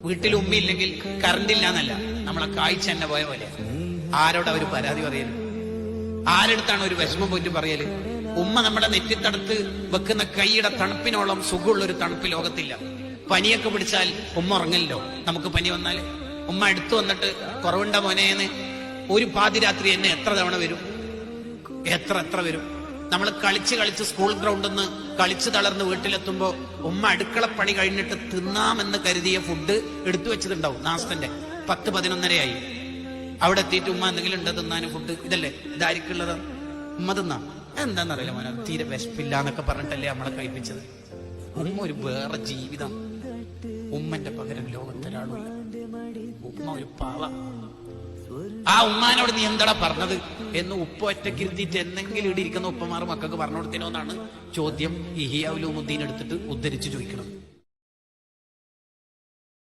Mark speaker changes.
Speaker 1: വീട്ടിൽ ഉമ്മയില്ലെങ്കിൽ കറണ്ട് ഇല്ല എന്നല്ല നമ്മളെ കാഴ്ച തന്നെ പോയ പോലെ. ആരോട് അവർ പരാതി പറയൽ? ആരെടുത്താണ് ഒരു വിഷമം പോയിട്ട് പറയൽ? ഉമ്മ നമ്മുടെ നെറ്റിത്തടുത്ത് വെക്കുന്ന കൈയുടെ തണുപ്പിനോളം സുഖമുള്ള ഒരു തണുപ്പ് ലോകത്തില്ല. പനിയൊക്കെ പിടിച്ചാൽ ഉമ്മ ഉറങ്ങല്ലോ. നമുക്ക് പനി വന്നാൽ ഉമ്മ അടുത്ത് വന്നിട്ട് കുറവുണ്ട മോനേന്ന് ഒരു പാതിരാത്രി എന്നെ എത്ര തവണ വരും? എത്ര എത്ര വരും? നമ്മൾ കളിച്ച് കളിച്ച് സ്കൂൾ ഗ്രൗണ്ടിൽ നിന്ന് കളിച്ച് തളർന്ന് വീട്ടിലെത്തുമ്പോ ഉമ്മ അടുക്കളപ്പണി കഴിഞ്ഞിട്ട് തിന്നാമെന്ന് കരുതിയ ഫുഡ് എടുത്തു വെച്ചതുണ്ടാവും. നാസ്തന്റെ. പത്ത് പതിനൊന്നരയായി. അവിടെ എത്തിയിട്ട് ഉമ്മ എന്തെങ്കിലും ഉണ്ടോ തിന്നാനും ഫുഡ് ഇതല്ലേ? ഇതായിരിക്കുള്ളത് ഉമ്മ തിന്നാ. എന്താന്നറിയില്ല മോനെ തീരെ വിശപ്പില്ല എന്നൊക്കെ പറഞ്ഞിട്ടല്ലേ നമ്മളെ കഴിപ്പിച്ചത്. ഉമ്മ ഒരു വേറെ ജീവിതം. ഉമ്മന്റെ പകരം ലോകത്തൊരാളുമില്ല ഉമ്മ ഒരു പാവ. ആ ഉമ്മാനോട് നീ എന്താടാ പറഞ്ഞത്? എന്ന് ഉപ്പ ഒറ്റയ്ക്ക് ഇരുത്തിയിട്ട് എന്തെങ്കിലും ഇടിയിരിക്കുന്ന ഉപ്പമാർ മക്കൾക്ക് പറഞ്ഞു കൊടുത്തിനോ എന്നാണ് ചോദ്യം. ഇഹിയാവുലുമുദ്ദീൻ എടുത്തിട്ട് ഉദ്ധരിച്ചു ചോദിക്കണം.